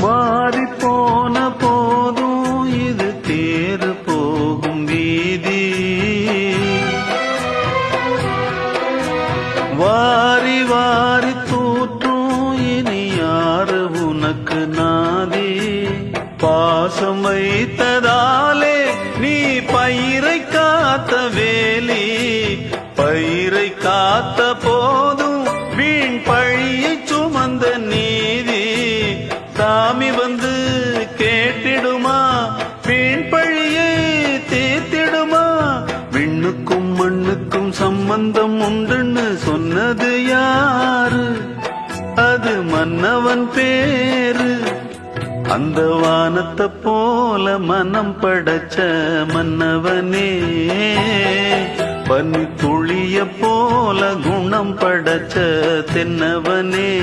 மாறி போன போதும் இது தேறு போகும் வீதி. வாரி வாரி தூற்றும் இனி யாரு உனக்கு நாதி? பாசம் வைத்ததாலே நீ பயிரை காத்த வேலி. பயிரை காத்த போதும் சாமி வந்து கேட்டிடுமா? வீண் பழியை தீர்த்திடுமா விண்ணுக்கும் மண்ணுக்கும் சம்பந்தம் உண்டுன்னு சொன்னது யாரு? அது மன்னவன் பேரு. அந்த வானத்தை போல மனம் படைச்ச மன்னவனே. பனி துளிய போல குணம் படைச்ச தென்னவனே.